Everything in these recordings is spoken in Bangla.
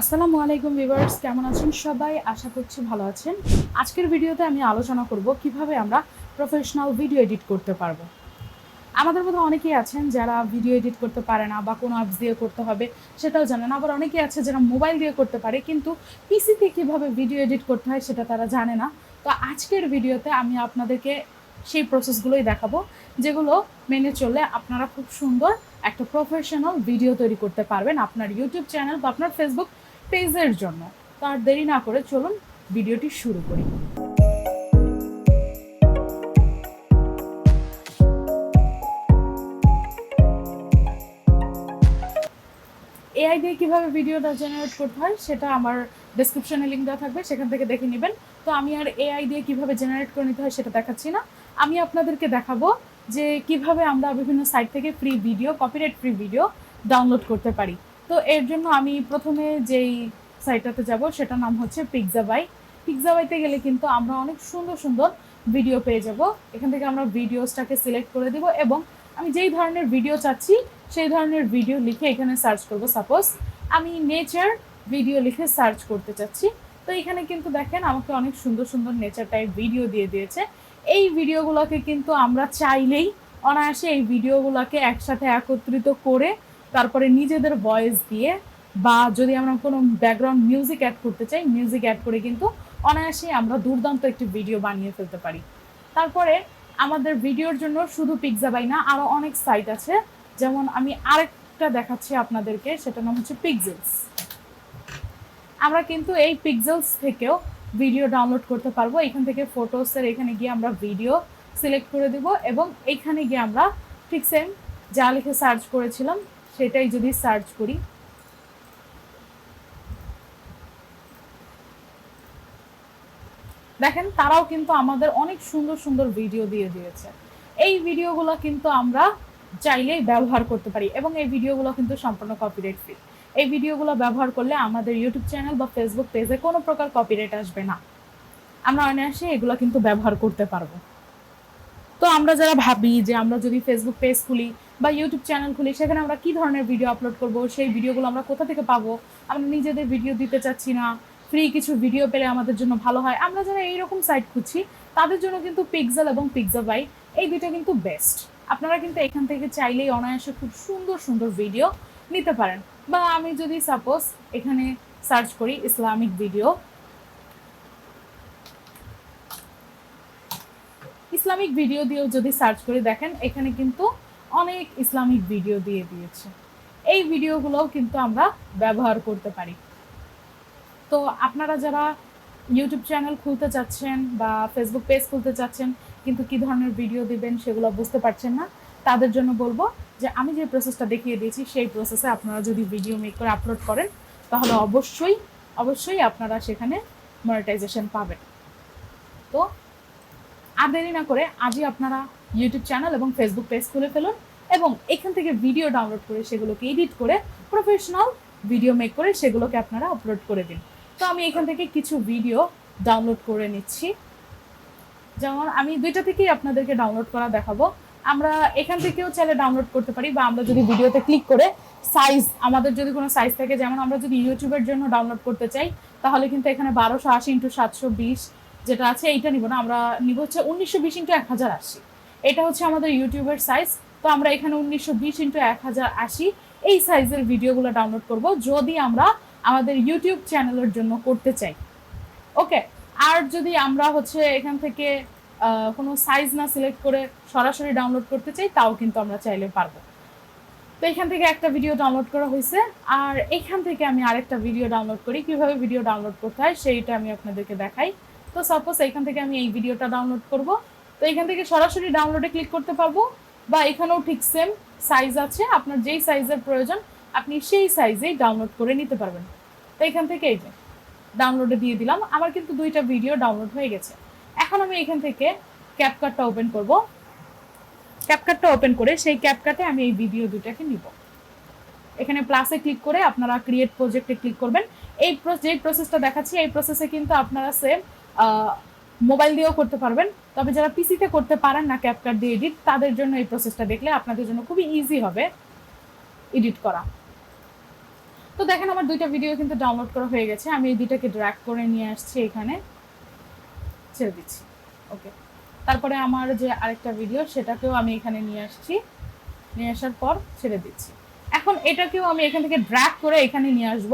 আসসালামু আলাইকুম ভিউয়ার্স, কেমন আছেন সবাই? আশা করছি ভালো আছেন। আজকের ভিডিওতে আমি আলোচনা করব কীভাবে আমরা প্রফেশনাল ভিডিও এডিট করতে পারব। আমাদের মধ্যে অনেকেই আছেন যারা ভিডিও এডিট করতে পারে না বা কোনো অ্যাপস দিয়ে করতে হবে, সেটাও জানে না আবার অনেকেই আছে যারা মোবাইল দিয়ে করতে পারে, কিন্তু পিসিতে কীভাবে ভিডিও এডিট করতে হয় সেটা তারা জানে না। তো আজকের ভিডিওতে আমি আপনাদেরকে সেই প্রসেসগুলোই দেখাবো, যেগুলো মেনে চললে আপনারা খুব সুন্দর একটা প্রফেশনাল ভিডিও তৈরি করতে পারবেন। আপনার ইউটিউব চ্যানেল বা আপনার ফেসবুক পেজের জন্য। তো আর দেরি না করে চলুন ভিডিওটি শুরু করি। এআই দিয়ে কীভাবে ভিডিওটা জেনারেট করতে হয় সেটা আমার ডিসক্রিপশনে লিঙ্ক দেওয়া থাকবে, সেখান থেকে দেখে নেবেন। তো আমি আর এআই দিয়ে কীভাবে জেনারেট করে নিতে হয় সেটা দেখাচ্ছি না। আমি আপনাদেরকে দেখাবো যে কীভাবে আমরা বিভিন্ন সাইট থেকে free video copyright free video download করতে পারি। তো এর জন্য আমি প্রথমে যেই সাইটটাতে যাব, সেটার নাম হচ্ছে পিকজাবাই পিকজাবাইতে গেলে কিন্তু আমরা অনেক সুন্দর সুন্দর ভিডিও পেয়ে যাব। এখান থেকে আমরা ভিডিওসটাকে সিলেক্ট করে দিব এবং আমি যেই ধরনের ভিডিও চাচ্ছি, সেই ধরনের ভিডিও লিখে এখানে সার্চ করব। সাপোজ আমি নেচার ভিডিও লিখে সার্চ করতে চাচ্ছি, তো এখানে কিন্তু দেখেন আমাকে অনেক সুন্দর সুন্দর নেচার টাইপ ভিডিও দিয়ে দিয়েছে। এই ভিডিওগুলোকে কিন্তু আমরা চাইলেই অনায়াসে এই ভিডিওগুলোকে একসাথে একত্রিত করে তারপরে নিজেদের ভয়েস দিয়ে বা যদি আমরা কোনো ব্যাকগ্রাউন্ড মিউজিক অ্যাড করতে চাই মিউজিক অ্যাড করে কিন্তু অনায়াসেই আমরা দুর্দান্ত একটি ভিডিও বানিয়ে ফেলতে পারি। তারপরে আমাদের ভিডিওর জন্য শুধু পিকজাবাই না আরও অনেক সাইট আছে। যেমন আমি আরেকটা দেখাচ্ছি আপনাদেরকে, সেটার নাম হচ্ছে পিকজেলস আমরা কিন্তু এই পিকজেলস থেকেও ভিডিও ডাউনলোড করতে পারব। এখান থেকে ফটোসের এখানে গিয়ে আমরা ভিডিও সিলেক্ট করে দেব এবং এখানে গিয়ে আমরা ঠিক সেম যা লিখে সার্চ করেছিলাম সেটাই যদি সার্চ করি। দেখেন, তারাও কিন্তু আমাদের অনেক সুন্দর সুন্দর ভিডিও দিয়ে দিয়েছে। এই ভিডিওগুলো কিন্তু আমরা চাইলেই ব্যবহার করতে পারি এবং এই ভিডিওগুলো কিন্তু সম্পূর্ণ কপিরাইট ফ্রি এই ভিডিওগুলো ব্যবহার করলে আমাদের ইউটিউব চ্যানেল বা ফেসবুক পেজে কোনো প্রকার কপিরাইট আসবে না। আমরা অনায়াসে এগুলো কিন্তু ব্যবহার করতে পারব। তো আমরা যারা ভাবি যে আমরা যদি ফেসবুক পেজ খুলি বা ইউটিউব চ্যানেল খুলি, সেখানে আমরা কি ধরনের ভিডিও আপলোড করব, সেই ভিডিওগুলো আমরা কোথা থেকে পাবো? আমরা নিজেদের ভিডিও দিতে চাচ্ছি না ফ্রি কিছু ভিডিও পেলে আমাদের জন্য ভালো হয়। আমরা যারা এইরকম সাইট খুঁজছি, তাদের জন্য কিন্তু পিকজেল এবং পিকজাবাই এই দুইটা কিন্তু বেস্ট আপনারা কিন্তু এখান থেকে চাইলেই অনায়াসে খুব সুন্দর সুন্দর ভিডিও নিতে পারেন। বা আমি যদি সাপোজ এখানে সার্চ করি ইসলামিক ভিডিও ইসলামিক ভিডিও দিয়েও যদি সার্চ করে, দেখেন এখানে কিন্তু অনেক ইসলামিক ভিডিও দিয়ে দিয়েছে। এই ভিডিওগুলোও কিন্তু আমরা ব্যবহার করতে পারি। তো আপনারা যারা ইউটিউব চ্যানেল খুলতে চাচ্ছেন বা ফেসবুক পেজ খুলতে চাচ্ছেন, কিন্তু কি ধরনের ভিডিও দিবেন সেগুলো বুঝতে পারছেন না, তাদের জন্য বলব যে আমি যে প্রসেসটা দেখিয়ে দিয়েছি, সেই প্রসেসে আপনারা যদি ভিডিও মেক করে আপলোড করেন, তাহলে অবশ্যই অবশ্যই আপনারা সেখানে মনিটাইজেশন পাবেন। তো আর দেরি না করে আজই আপনারা ইউটিউব চ্যানেল এবং ফেসবুক পেজ খুলে ফেলুন এবং এখান থেকে ভিডিও ডাউনলোড করে সেগুলোকে এডিট করে প্রফেশনাল ভিডিও মেক করে সেগুলোকে আপনারা আপলোড করে দিন। তো আমি এখান থেকে কিছু ভিডিও ডাউনলোড করে নিচ্ছি। যেমন আমি দুইটা থেকেই আপনাদেরকে ডাউনলোড করা দেখাবো। আমরা এখান থেকেও চাইলে ডাউনলোড করতে পারি বা আমরা যদি ভিডিওতে ক্লিক করে সাইজ আমাদের যদি কোনো সাইজ থাকে, যেমন আমরা যদি ইউটিউবের জন্য ডাউনলোড করতে চাই, তাহলে কিন্তু এখানে বারোশো আশি ইন্টু সাতশো বিশ যেটা আছে, এইটা নিব না। আমরা নিব হচ্ছে উনিশশো বিশ ইন্টু এক হাজার আশি। এটা হচ্ছে আমাদের ইউটিউবের সাইজ তো আমরা এখানে উনিশশো বিশ ইন্টু এক হাজার আশি এই সাইজের ভিডিওগুলো ডাউনলোড করব, যদি আমরা আমাদের ইউটিউব চ্যানেলের জন্য করতে চাই। ওকে আর যদি আমরা হচ্ছে এখান থেকে কোনো সাইজ না সিলেক্ট করে সরাসরি ডাউনলোড করতে চাই, তাও কিন্তু আমরা চাইলে পারব। তো এখান থেকে একটা ভিডিও ডাউনলোড করা হয়েছে, আর এখান থেকে আমি আরেকটা ভিডিও ডাউনলোড করি। কীভাবে ভিডিও ডাউনলোড করতে হয়, সেইটা আমি আপনাদেরকে দেখাই। তো সাপোজ এখান থেকে আমি এই ভিডিওটা ডাউনলোড করব তো এখান থেকে সরাসরি ডাউনলোডে ক্লিক করতে পারব বা এখানেও ঠিক সেম সাইজ আছে। আপনার যেই সাইজের প্রয়োজন, আপনি সেই সাইজেই ডাউনলোড করে নিতে পারবেন। তো এখান থেকে এই যে ডাউনলোডে দিয়ে দিলাম। আমার কিন্তু দুইটা ভিডিও ডাউনলোড হয়ে গেছে। এখন আমি এখান থেকে ক্যাপকাটটা ওপেন করব। ক্যাপকাটটা ওপেন করে সেই ক্যাপকাটে আমি এই ভিডিও দুটাকে নিব। এখানে প্লাসে ক্লিক করে আপনারা ক্রিয়েট প্রজেক্টে ক্লিক করবেন। এই যে প্রসেসটা দেখাচ্ছি, এই প্রসেসে কিন্তু আপনারা সেম মোবাইল দিয়েও করতে পারবেন। তবে যারা পিসিতে করতে পারেন না ক্যাপকাট দিয়ে এডিট তাদের জন্য এই প্রসেসটা দেখলে আপনাদের জন্য খুবই ইজি হবে এডিট করা। তো দেখেন আমার দুইটা ভিডিও কিন্তু ডাউনলোড করা হয়ে গেছে। আমি এই দুইটাকে ড্র্যাক করে নিয়ে আসছি এখানে। ছেড়ে দিচ্ছি। ওকে তারপরে আমার যে আরেকটা ভিডিও সেটাকেও আমি এখানে নিয়ে আসছি। নিয়ে আসার পর ছেড়ে দিচ্ছি। এখন এটাকেও আমি এখান থেকে ড্র্যাক করে এখানে নিয়ে আসব।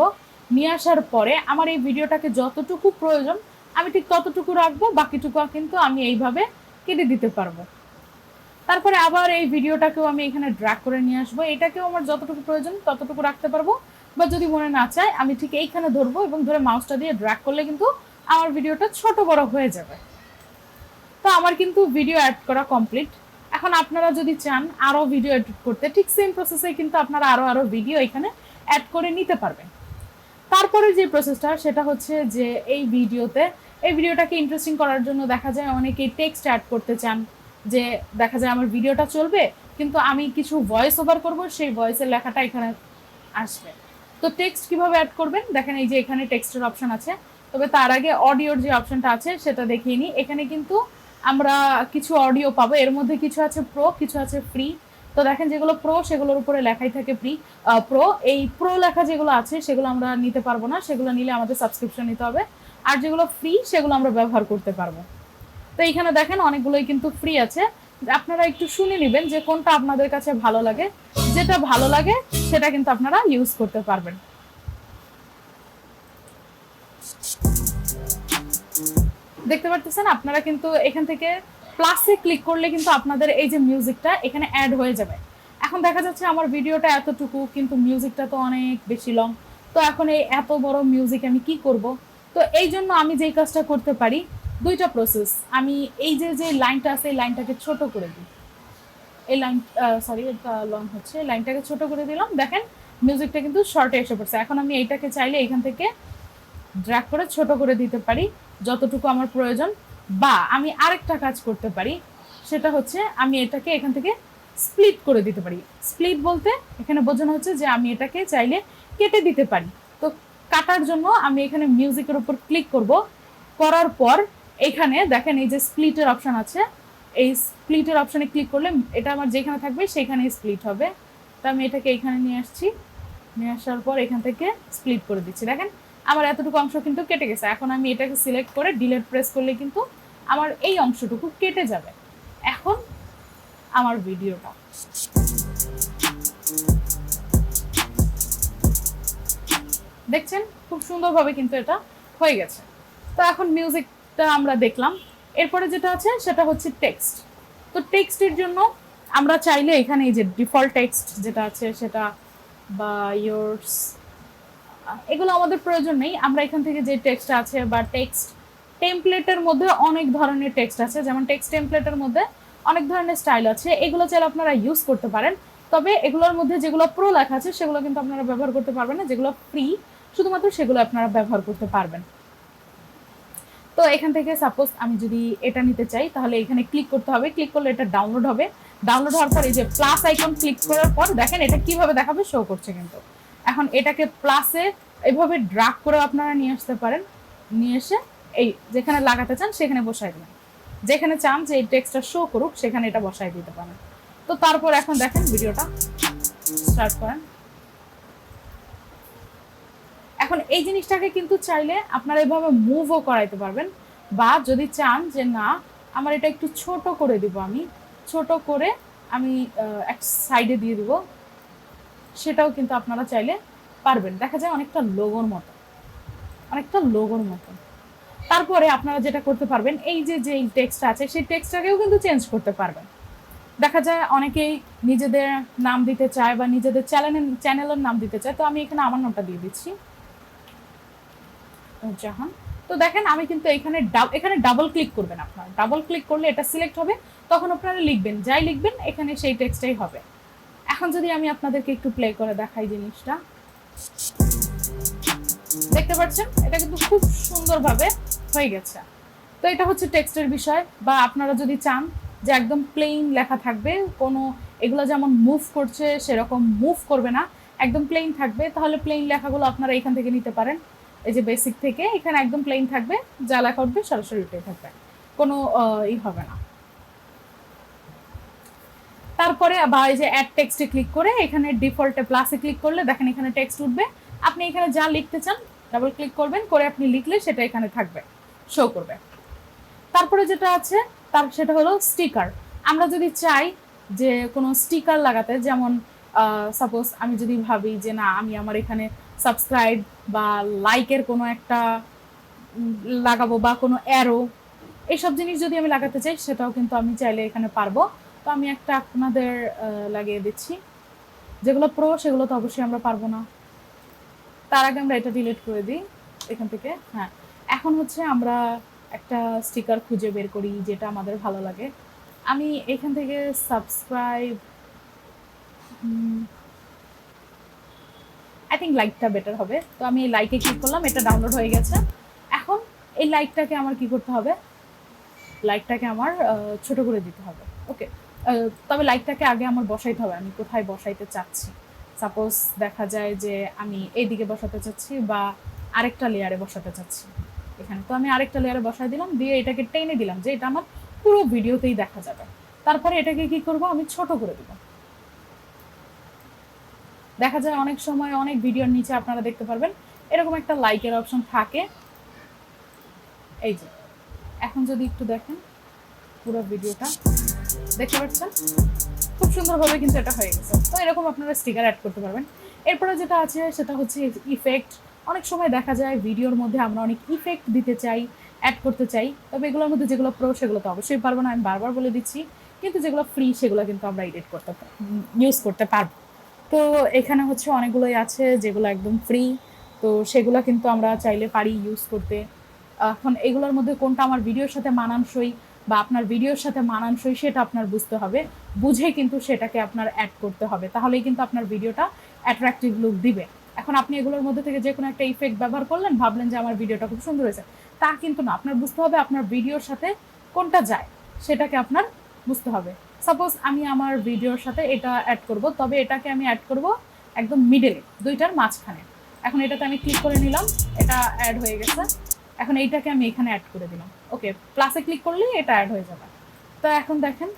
নিয়ে আসার পরে আমার এই ভিডিওটাকে যতটুকু প্রয়োজন আমি ঠিক ততটুকু রাখব, বাকিটুকু কিন্তু আমি এইভাবে কেটে দিতে পারব। তারপরে আবার এই ভিডিওটাকেও আমি এখানে ড্র্যাগ করে নিয়ে আসব। এটাকেও আমার যতটুকু প্রয়োজন ততটুকু রাখতে পারব। বা যদি মনে না চায়, আমি ঠিক এইখানে ধরবো এবং ধরে মাউসটা দিয়ে ড্র্যাগ করলে কিন্তু আমার ভিডিওটা ছোট বড় হয়ে যাবে। তো আমার কিন্তু ভিডিও অ্যাড করা কমপ্লিট এখন আপনারা যদি চান আরও ভিডিও এডিট করতে, ঠিক সেম প্রসেসে কিন্তু আপনারা আরও আরও ভিডিও এখানে অ্যাড করে নিতে পারবেন। তারপরে যে প্রসেসটা সেটা হচ্ছে যে এই ভিডিওতে এই ভিডিওটাকে ইন্টারেস্টিং করার জন্য দেখা যায় অনেকেই টেক্সট অ্যাড করতে চান, যে দেখা যায় আমার ভিডিওটা চলবে, কিন্তু আমি কিছু ভয়েস ওভার করব, সেই ভয়েসের লেখাটা এখানে আসবে। তো টেক্সট কীভাবে অ্যাড করবেন? দেখেন এই যে এখানে টেক্সটের অপশন আছে, তবে তার আগে অডিওর যে অপশনটা আছে, সেটা দেখিয়ে নিই। এখানে কিন্তু আমরা কিছু অডিও পাবো, এর মধ্যে কিছু আছে প্রো কিছু আছে ফ্রি তো দেখেন যেগুলো প্রো সেগুলোর উপরে লেখাই থাকে ফ্রি প্রো এই প্রো লেখা যেগুলো আছে, সেগুলো আমরা নিতে পারব না, সেগুলো নিলে আমাদের সাবস্ক্রিপশন নিতে হবে। আর যেগুলো ফ্রি সেগুলো আমরা ব্যবহার করতে পারব। তো এইখানে দেখেন অনেকগুলোই কিন্তু ফ্রি আছে। আপনারা একটু শুনে নেবেন যে কোনটা আপনাদের কাছে ভালো লাগে। যেটা ভালো লাগে, সেটা কিন্তু আপনারা ইউজ করতে পারবেন। দেখতে পারতেছেন? আপনারা কিন্তু এখান থেকে প্লাসে ক্লিক করলে কিন্তু আপনাদের এই যে মিউজিকটা এখানে অ্যাড হয়ে যাবে। এখন দেখা যাচ্ছে আমার ভিডিওটা এতটুকু, কিন্তু মিউজিকটা তো অনেক বেশি লং তো এখন এই এত বড় মিউজিক আমি কি করব? তো এই জন্য আমি যেই কাজটা করতে পারি, দুইটা প্রসেস আমি এই যে যে লাইনটা আছে, এই লাইনটাকে ছোট করে দিই। এই লাইন সরি এটা লং হচ্ছে। লাইনটাকে ছোট করে দিলাম। দেখেন মিউজিকটা কিন্তু শর্টে এসে পড়ছে। এখন আমি এইটাকে চাইলে এখান থেকে ড্র্যাক করে ছোট করে দিতে পারি, যতটুকু আমার প্রয়োজন। বা আমি আরেকটা কাজ করতে পারি, সেটা হচ্ছে আমি এটাকে এখান থেকে স্প্লিট করে দিতে পারি। স্প্লিট বলতে এখানে বোঝানো হচ্ছে যে আমি এটাকে চাইলে কেটে দিতে পারি। কাটার জন্য আমি এখানে মিউজিকের উপর ক্লিক করব। করার পর এখানে দেখেন এই যে স্প্লিটের অপশান আছে। এই স্প্লিটের অপশানে ক্লিক করলে এটা আমার যেখানে থাকবে সেখানেই স্প্লিট হবে। তো আমি এটাকে এখানে নিয়ে আসছি। নিয়ে আসার পর এখান থেকে স্প্লিট করে দিচ্ছি। দেখেন আমার এতটুকু অংশ কিন্তু কেটে গেছে। এখন আমি এটাকে সিলেক্ট করে ডিলেট প্রেস করলে কিন্তু আমার এই অংশটুকু কেটে যাবে। এখন আমার ভিডিওটা দেখছেন? খুব সুন্দরভাবে কিন্তু এটা হয়ে গেছে। তো এখন মিউজিকটা আমরা দেখলাম। এরপরে যেটা আছে, সেটা হচ্ছে টেক্সট তো টেক্সটের জন্য আমরা চাইলে এখানে যে ডিফল্ট টেক্সট যেটা আছে, সেটা বা ইয়োর্স এগুলো আমাদের প্রয়োজন নেই। আমরা এখান থেকে যে টেক্সট আছে বা টেক্সট টেমপ্লেটের মধ্যে অনেক ধরনের টেক্সট আছে। যেমন টেক্সট টেমপ্লেটের মধ্যে অনেক ধরনের স্টাইল আছে। এগুলো চাইলে আপনারা ইউজ করতে পারেন। তবে এগুলোর মধ্যে যেগুলো প্রো লেখা আছে, সেগুলো কিন্তু আপনারা ব্যবহার করতে পারবেন না। যেগুলো ফ্রি শুধুমাত্র সেগুলো আপনারা ব্যবহার করতে পারবেন। তো এখান থেকে সাপোজ আমি যদি এটা নিতে চাই, তাহলে এখানে ক্লিক করতে হবে। ক্লিক করলে এটা ডাউনলোড হবে। ডাউনলোড হওয়ার পর এই যে প্লাস আইকন ক্লিক করার পর দেখেন এটা কীভাবে দেখাবে শো করছে কিন্তু। এখন এটাকে প্লাসে এইভাবে ড্রাগ করে আপনারা নিয়ে আসতে পারেন। নিয়ে এসে এই যেখানে লাগাতে চান, সেখানে বসাই দেবেন। যেখানে চান যে এই টেক্সটটা শো করুক, সেখানে এটা বসাই দিতে পারেন। তো তারপর এখন দেখেন ভিডিওটা স্টার্ট করেন। এখন এই জিনিসটাকে কিন্তু চাইলে আপনারা এভাবে মুভও করাইতে পারবেন। বা যদি চান যে না, আমার এটা একটু ছোট করে দিব আমি, ছোট করে আমি এক সাইডে দিয়ে দিব, সেটাও কিন্তু আপনারা চাইলে পারবেন। দেখা যায় অনেকটা লোগোর মতো, অনেকটা লোগোর মতো। তারপরে আপনারা যেটা করতে পারবেন, এই যে যে টেক্সটটা আছে, সেই টেক্সটটাকেও কিন্তু চেঞ্জ করতে পারবেন। দেখা যায় অনেকেই নিজেদের নাম দিতে চায় বা নিজেদের চ্যানেলের চ্যানেলের নাম দিতে চায়, তো আমি এখানে আমার নামটা দিয়ে দিচ্ছি। জাহান। তো দেখেন, আমি কিন্তু এখানে এখানে ডাবল ক্লিক করবেন আপনারা। ডাবল ক্লিক করলে এটা সিলেক্ট হবে। তখন আপনারা লিখবেন, যাই লিখবেন, এখানে সেই টেক্সটাই হবে। এখন যদি আমি আপনাদেরকে একটু প্লে করে দেখাই জিনিসটা। দেখতে পাচ্ছেন? এটা কিন্তু খুব সুন্দরভাবে হয়ে গেছে। তো এটা হচ্ছে টেক্সটের বিষয়, বা আপনারা যদি চান যে একদম প্লেন লেখা থাকবে, কোনো এগুলো যেমন মুভ করছে, সেরকম মুভ করবে না, একদম প্লেন থাকবে, তাহলে প্লেন লেখাগুলো আপনারা এখান থেকে নিতে পারেন। এই যে বেসিক থেকে এখানে একদম প্লেন থাকবে যা করবে, সরাসরি উঠে থাকবে। কোনো ই হবে না। তারপরে বা এই যে অ্যাড টেক্সটে ক্লিক করে এখানে ডিফল্টে প্লাসে ক্লিক করলে দেখেন এখানে টেক্সট উঠবে। আপনি এখানে যা লিখতে চান ডাবল ক্লিক করবেন, করে আপনি লিখলে সেটা এখানে থাকবে। শো করবে। তারপরে যেটা আছে, তার সেটা হলো স্টিকার আমরা যদি চাই যে কোনো স্টিকার লাগাতে, যেমন সাপোজ আমি যদি ভাবি যে না, আমি আমার এখানে সাবস্ক্রাইব বা লাইকের কোনো একটা লাগাবো বা কোনো অ্যারো এইসব জিনিস যদি আমি লাগাতে চাই, সেটাও কিন্তু আমি চাইলে এখানে পারব। তো আমি একটা আপনাদের লাগিয়ে দিচ্ছি। যেগুলো প্রো সেগুলো তো অবশ্যই আমরা পারব না। তার আগে আমরা এটা ডিলিট করে দিই এখান থেকে। হ্যাঁ এখন হচ্ছে আমরা একটা স্টিকার খুঁজে বের করি যেটা আমাদের ভালো লাগে। আমি এখান থেকে সাবস্ক্রাইব আই থিঙ্ক লাইকটা বেটার হবে। তো আমি এই লাইকে ক্লিক করলাম, এটা ডাউনলোড হয়ে গেছে। এখন এই লাইকটাকে আমার কি করতে হবে? লাইকটাকে আমার ছোট করে দিতে হবে। ওকে তবে লাইকটাকে আগে আমার বসাইতে হবে। আমি কোথায় বসাইতে চাচ্ছি? সাপোজ দেখা যায় যে আমি এইদিকে বসাতে চাচ্ছি বা আরেকটা লেয়ারে বসাতে চাচ্ছি। এখানে তো আমি আরেকটা লেয়ারে বসাই দিলাম, দিয়ে এটাকে টেনে দিলাম যে এটা আমার পুরো ভিডিওতেই দেখা যাবে। তারপরে এটাকে কি করব? আমি ছোট করে দিব। দেখা যায় অনেক সময় অনেক ভিডিওর নিচে আপনারা দেখতে পারবেন, এরকম একটা লাইকের অপশন থাকে। এই যে, এখন যদি একটু দেখেন পুরো ভিডিওটা, দেখতে পাচ্ছেন? খুব সুন্দরভাবে কিন্তু এটা হয়ে গেছে। তো এরকম আপনারা স্টিকার অ্যাড করতে পারবেন। এরপরে যেটা আছে সেটা হচ্ছে ইফেক্ট অনেক সময় দেখা যায় ভিডিওর মধ্যে আমরা অনেক ইফেক্ট দিতে চাই অ্যাড করতে চাই, তবে এগুলোর মধ্যে যেগুলো প্রো সেগুলো তো অবশ্যই পারব না, আমি বারবার বলে দিচ্ছি। কিন্তু যেগুলো ফ্রি সেগুলো কিন্তু আমরা এডিট করতে ইউজ করতে পারব। তো এখানে হচ্ছে অনেকগুলোই আছে যেগুলো একদম ফ্রি তো সেগুলো কিন্তু আমরা চাইলে পারি ইউজ করতে। এখন এগুলোর মধ্যে কোনটা আমার ভিডিওর সাথে মানানসই বা আপনার ভিডিওর সাথে মানানসই সেটা আপনার বুঝতে হবে। বুঝে কিন্তু সেটাকে আপনার অ্যাড করতে হবে। তাহলেই কিন্তু আপনার ভিডিওটা অ্যাট্রাকটিভ লুক দিবে। এখন আপনি এগুলোর মধ্যে থেকে যে কোনো একটা ইফেক্ট ব্যবহার করলেন, ভাবলেন যে আমার ভিডিওটা খুব সুন্দর হয়েছে। তা কিন্তু না, আপনার বুঝতে হবে আপনার ভিডিওর সাথে কোনটা যায়, সেটাকে আপনার বুঝতে হবে। সাপোজ আমি আমার ভিডিওর সাথে এটা অ্যাড করব, তবে এটাকে আমি অ্যাড করব একদম মিডলে দুইটার মাঝখানে। এখন এটাতে আমি ক্লিক করে নিলাম, এটা অ্যাড হয়ে গেছে। এখন এইটাকে আমি এখানে অ্যাড করে দিলাম। ওকে প্লাসে ক্লিক করলেই এটা অ্যাড হয়ে যাবে। তো এখন দেখেন।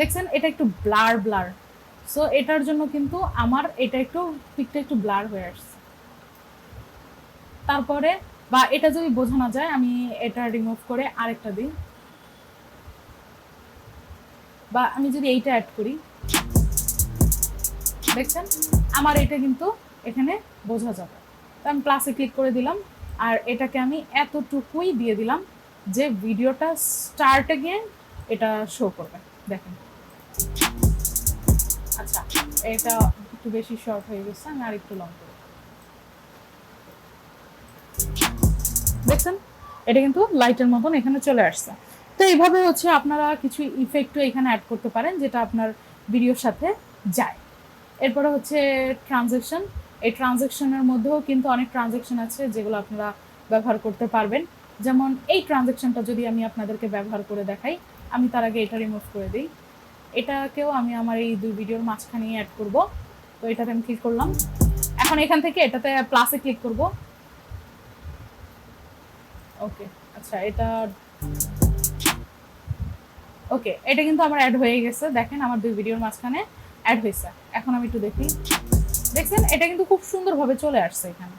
দেখছেন? এটা একটু ব্লার ব্লার সো এটার জন্য কিন্তু আমার এটা একটু পিকটা একটু ব্লার হয়ে আসছে। তারপরে বা এটা যদি বোঝানো যায়, আমি এটা রিমুভ করে আরেকটা দিই। বা আমি যদি এইটা অ্যাড করি, দেখছেন? আমার এটা কিন্তু এখানে বোঝা যাবে। তো আমি প্লাসে ক্লিক করে দিলাম, আর এটাকে আমি এতটুকুই দিয়ে দিলাম যে ভিডিওটা স্টার্টে গিয়ে এটা শো করবে। দেখেন। এটা একটু বেশি শর্ট হয়ে গেছে, আমি আর একটু লং করব দেখছেন? এটা কিন্তু লাইটের মতন এখানে চলে আসছে। তো এইভাবে হচ্ছে আপনারা কিছু ইফেক্টও এখানে অ্যাড করতে পারেন, যেটা আপনার ভিডিওর সাথে যায়। এরপরে হচ্ছে ট্রানজেকশন এই ট্রানজেকশনের মধ্যেও কিন্তু অনেক ট্রানজেকশন আছে যেগুলো আপনারা ব্যবহার করতে পারবেন। যেমন এই ট্রানজেকশনটা যদি আমি আপনাদেরকে ব্যবহার করে দেখাই, আমি তার আগে এটা রিমুভ করে দিই। এটাকেও আমি আমার এই দুই ভিডিওর মাঝখানে অ্যাড করব। তো এটাতে আমি ক্লিক করলাম। এখন এখান থেকে এটাতে প্লাসে ক্লিক করব। ওকে আচ্ছা এটা ওকে এটা কিন্তু আমার অ্যাড হয়ে গেছে। দেখেন, আমার দুই ভিডিওর মাঝখানে অ্যাড হয়েছে। এখন আমি একটু দেখি। দেখছেন, এটা কিন্তু খুব সুন্দরভাবে চলে আসছে এখানে।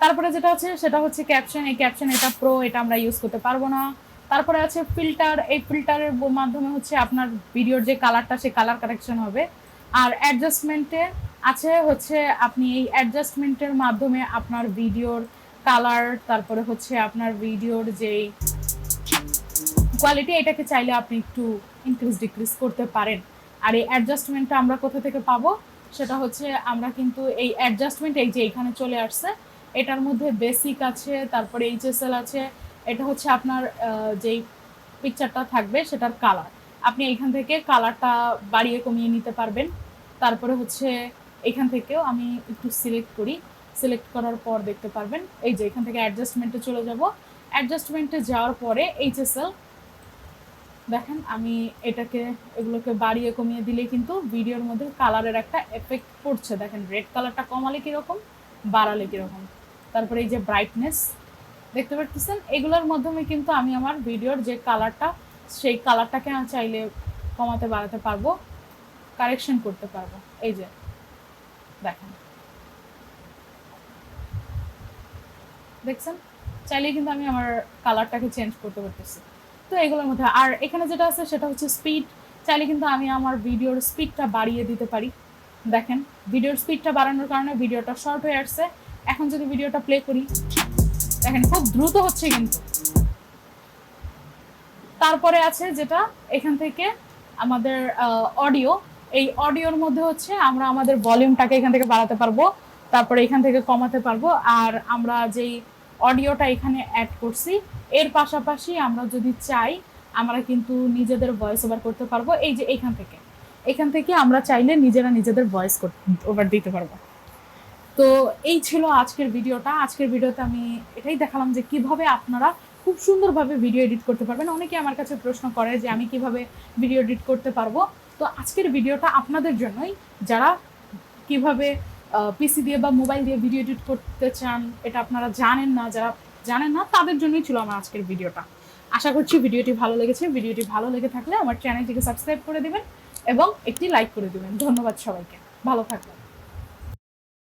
তারপরে যেটা আছে, সেটা হচ্ছে ক্যাপশন এই ক্যাপশন এটা প্রো এটা আমরা ইউজ করতে পারব না। তারপরে আছে ফিল্টার এই ফিল্টারের মাধ্যমে হচ্ছে আপনার ভিডিওর যে কালারটা সেই কালার কারেকশন হবে। আর অ্যাডজাস্টমেন্টে আছে হচ্ছে আপনি এই অ্যাডজাস্টমেন্টের মাধ্যমে আপনার ভিডিওর কালার তারপরে হচ্ছে আপনার ভিডিওর যেই কোয়ালিটি এটাকে চাইলে আপনি একটু ইনক্রিজ ডিক্রিজ করতে পারেন। আর এই অ্যাডজাস্টমেন্টটা আমরা কোথা থেকে পাবো? সেটা হচ্ছে আমরা কিন্তু এই অ্যাডজাস্টমেন্ট এই যে এখানে চলে আসছে, এটার মধ্যে বেসিক আছে, তারপরে এইচএসএল আছে এটা হচ্ছে আপনার যেই পিকচারটা থাকবে সেটার কালার আপনি এখান থেকে কালারটা বাড়িয়ে কমিয়ে নিতে পারবেন। তারপরে হচ্ছে এখান থেকেও আমি একটু সিলেক্ট করি। সিলেক্ট করার পর দেখতে পারবেন। এই যে এখান থেকে অ্যাডজাস্টমেন্টে চলে যাব। অ্যাডজাস্টমেন্টে যাওয়ার পরে এইচএসএল দেখেন আমি এটাকে, এগুলোকে বাড়িয়ে কমিয়ে দিলে কিন্তু ভিডিওর মধ্যে কালারের একটা এফেক্ট পড়ছে। দেখেন রেড কালারটা কমালে কীরকম, বাড়ালে কীরকম। তারপরে এই যে ব্রাইটনেস দেখতে পাচ্ছেন এগুলোর মাধ্যমে কিন্তু আমি আমার ভিডিওর যে কালারটা, সেই কালারটাকে চাইলে কমাতে, বাড়াতে পারব, কারেকশন করতে পারব। এই যে, দেখেন। দেখছেন? চাইলে কিন্তু আমি আমার কালারটাকে চেঞ্জ করতে পারতেছি। তো এগুলোর মধ্যে, আর এখানে যেটা আছে, সেটা হচ্ছে স্পিড চাইলে কিন্তু আমি আমার ভিডিওর স্পিডটা বাড়িয়ে দিতে পারি। দেখেন, ভিডিওর স্পিডটা বাড়ানোর কারণে ভিডিওটা শর্ট হয়ে আসছে। এখন যদি ভিডিওটা প্লে করি দেখেন, খুব দ্রুত হচ্ছে কিন্তু। তারপরে আছে যেটা, এখান থেকে আমাদের অডিও এই অডিওর মধ্যে হচ্ছে আমরা আমাদের ভলিউমটাকে এখান থেকে বাড়াতে পারব, তারপরে এখান থেকে কমাতে পারব, আর আমরা যেই অডিওটা এখানে অ্যাড করছি, এর পাশাপাশি আমরা যদি চাই, আমরা কিন্তু নিজেদের ভয়েস ওভার করতে পারব, এই যে এখান থেকে। এখান থেকে আমরা চাইলে নিজেরা নিজেদের ভয়েস ওভার দিতে পারব। তো এই ছিল আজকের ভিডিওটা। আজকের ভিডিওতে আমি এটাই দেখালাম যে কীভাবে আপনারা খুব সুন্দরভাবে ভিডিও এডিট করতে পারবেন। অনেকে আমার কাছে প্রশ্ন করে যে আমি কীভাবে ভিডিও এডিট করতে পারব। তো আজকের ভিডিওটা আপনাদের জন্যই। যারা কীভাবে পিসি দিয়ে বা মোবাইল দিয়ে ভিডিও এডিট করতে চান, এটা আপনারা জানেন না, যারা জানেন না, তাদের জন্যই ছিল আমার আজকের ভিডিওটা। আশা করছি ভিডিওটি ভালো লেগেছে। ভিডিওটি ভালো লেগে থাকলে আমার চ্যানেলটিকে সাবস্ক্রাইব করে দেবেন এবং একটি লাইক করে দেবেন। ধন্যবাদ সবাইকে। ভালো থাকবেন।